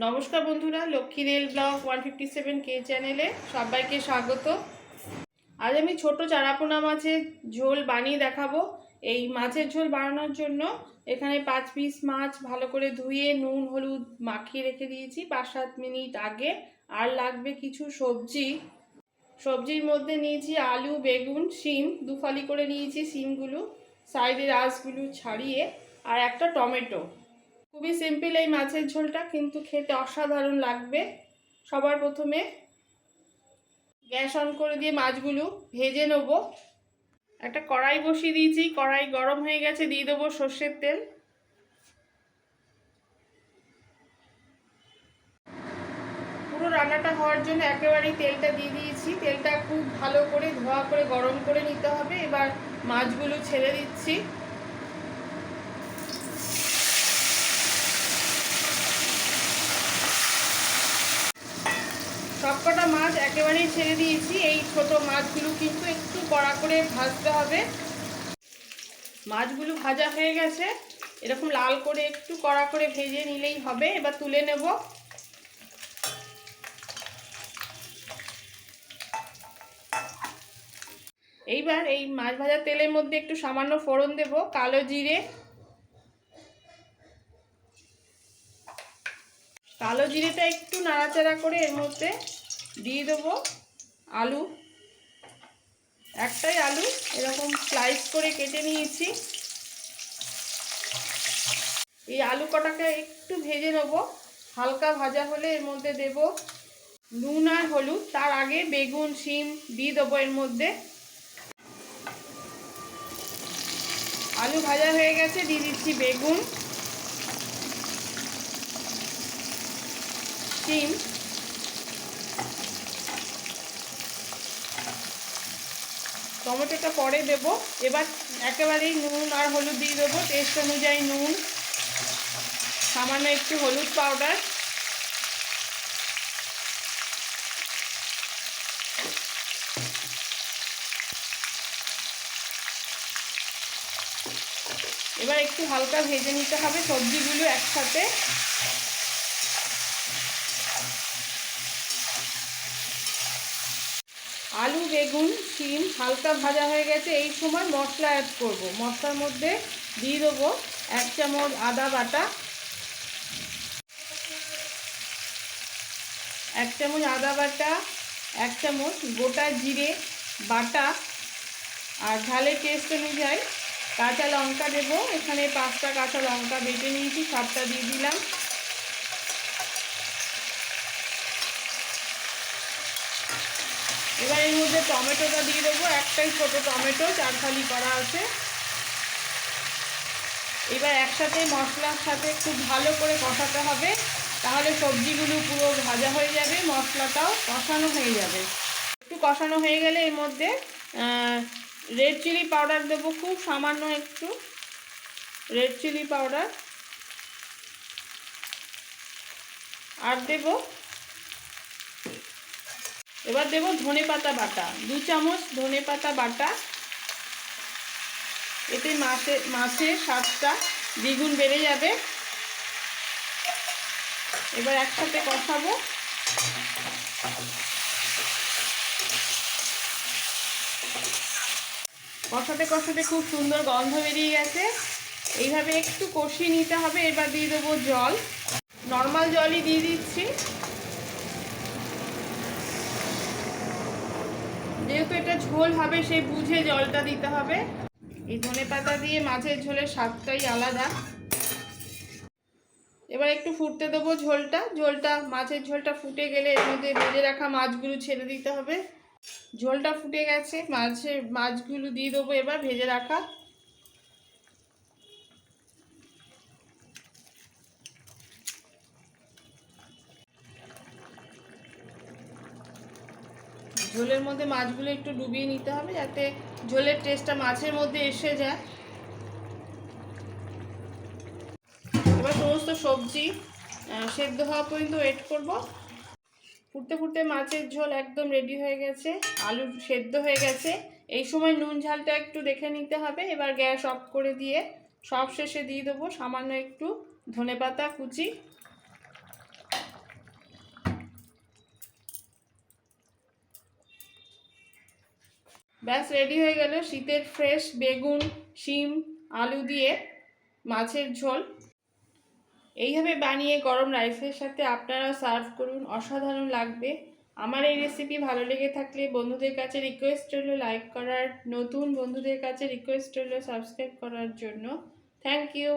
নমস্কার বন্ধুরা, Lakshmi rail blog one fifty seven কে চ্যানেলে সবাইকে স্বাগত। আজ আমি ছোট চারাপোনা মাছের ঝোল বানিয়ে দেখাবো। এই মাছের ঝোল বানানোর জন্য এখানে পাঁচ পিস মাছ ভালো করে ধুয়ে নুন, হলুদ মাখিয়ে রেখে দিয়েছি। পাঁচ সাত মিনিট আগে আর লাগবে কিছু সবজি। সবজির মধ্যে নিয়েছি আলু, বেগুন, শিম, দুফালি করে নিয়েছি শিমগুলো সাইডের আঁশগুলো ছাড়িয়ে, আর একটা টমেটো। খুবই সিম্পল এই মাছের ঝোলটা, কিন্তু খেতে অসাধারণ লাগবে। সবার প্রথমে গ্যাস অন করে দিয়ে মাছগুলো ভেজে নেব। একটা কড়াই বসিয়ে দিয়েছি, কড়াই গরম হয়ে গেছে, দিয়ে দেবো সর্ষের তেল। পুরো রান্নাটা হওয়ার জন্য একেবারেই তেলটা দিয়ে দিয়েছি। তেলটা খুব ভালো করে ধোয়া করে গরম করে নিতে হবে। এবার মাছগুলো ছেড়ে দিচ্ছি। সবকটা মাছ একেবারেই ছেড়ে দিয়েছি। এই ছোট মাছগুলো কিন্তু একটু কড়া করে ভাজতে হবে। মাছগুলো ভাজা হয়ে গেছে। এরকম লাল করে একটু কড়া করে ভেজে নিলেই হবে। এবার তুলে নেব। এইবার এই মাছ ভাজা তেলের মধ্যে একটু সামান্য ফোড়ন দেব, কালো জিরে। কালো জিরেটা একটু নাড়াচাড়া করে এর মধ্যে দিয়ে দেবো আলু। একটাই আলু, এরকম স্লাইস করে কেটে নিয়েছি। এই আলু কটাকে একটু ভেজে নেব, হালকা ভাজা হলে এর মধ্যে দেব নুন আর হলুদ, তার আগে বেগুন, শিম দিয়ে দেবো এর মধ্যে। আলু ভাজা হয়ে গেছে, দিয়ে দিচ্ছি বেগুন, শিম। টমেটোটা পরে দেব। এবার একেবারেই নুন আর হলুদ দিয়ে দেবো। টেস্ট অনুযায়ী নুন। সামান্য একটু হলুদ পাউডার এবার একটু হালকা ভেজে নিতে হবে সবজিগুলো একসাথে। আলু, বেগুন, শিম হালকা ভাজা হয়ে গেছে। এই সময় মশলা অ্যাড করব। মশলার মধ্যে দিয়ে দেবো এক চামচ আদা বাটা, এক চামচ আদা বাটা, এক চামচ গোটা জিরে বাটা। আর ঝালের টেস্ট অনুযায়ী কাঁচা লঙ্কা দেবো। এখানে পাঁচটা কাঁচা লঙ্কা বেটে নিয়েছি সাতটা দিয়ে দিলাম। এবার এর মধ্যে টমেটোটা দিয়ে দেবো, একটাই ছোটো টমেটো, চার ফালি করা আছে। এবার একসাথে মশলার সাথে খুব ভালো করে কষাতে হবে, তাহলে সবজিগুলো পুরো ভাজা হয়ে যাবে, মশলাটাও কষানো হয়ে যাবে। একটু কষানো হয়ে গেলে এর মধ্যে রেড চিলি পাউডার দেবো খুব সামান্য একটু। রেড চিলি পাউডার আর দেবো এবার দেবো ধনে পাতা বাটা। দু চামচ ধনে পাতা বাটা। এতে মাছে মাছের স্বাদটা দ্বিগুণ বেড়ে যাবে। এবার একসাথে কষাবো। কষাতে কষাতে খুব সুন্দর গন্ধ বেরিয়ে গেছে। এইভাবে একটু কষিয়ে নিতে হবে। এবার দিয়ে দেবো জল। নর্মাল জলই দিয়ে দিচ্ছি। যেহেতু এটা ঝোল হবে, সেই বুঝে জলটা দিতে হবে। এই ধনে পাতা দিয়ে মাছের ঝোলের স্বাদটাই আলাদা। এবার একটু ফুটতে দেবো ঝোলটা। ঝোলটা, মাছের ঝোলটা ফুটে গেলে এর মধ্যে ভেজে রাখা মাছগুলো ছেড়ে দিতে হবে। ঝোলটা ফুটে গেছে, মাছের মাছগুলো দিয়ে দেবো এবার ভেজে রাখা। ঝোলের মধ্যে মাছগুলো একটু ডুবিয়ে নিতে হবে যাতে ঝোলের টেস্টটা মাছের মধ্যে এসে যায়। এবার সমস্ত সবজি সেদ্ধ হওয়া পর্যন্ত ওয়েট করব। ফুটতে ফুটতে মাছের ঝোল একদম রেডি হয়ে গেছে, আলু সেদ্ধ হয়ে গেছে। এই সময় নুন ঝালটা একটু দেখে নিতে হবে। এবার গ্যাস অফ করে দিয়ে সব শেষে দিয়ে দেবো সামান্য একটু ধনেপাতা কুচি। ব্যাস রেডি হয়ে গেল শীতের ফ্রেশ বেগুন, শিম, আলু দিয়ে মাছের ঝোল। এইভাবে বানিয়ে গরম রাইসের সাথে আপনারা সার্ভ করুন, অসাধারণ লাগবে। আমার এই রেসিপি ভালো লেগে থাকলে বন্ধুদের কাছে রিকোয়েস্ট রইল লাইক করার, নতুন বন্ধুদের কাছে রিকোয়েস্ট রইল সাবস্ক্রাইব করার জন্য। Thank you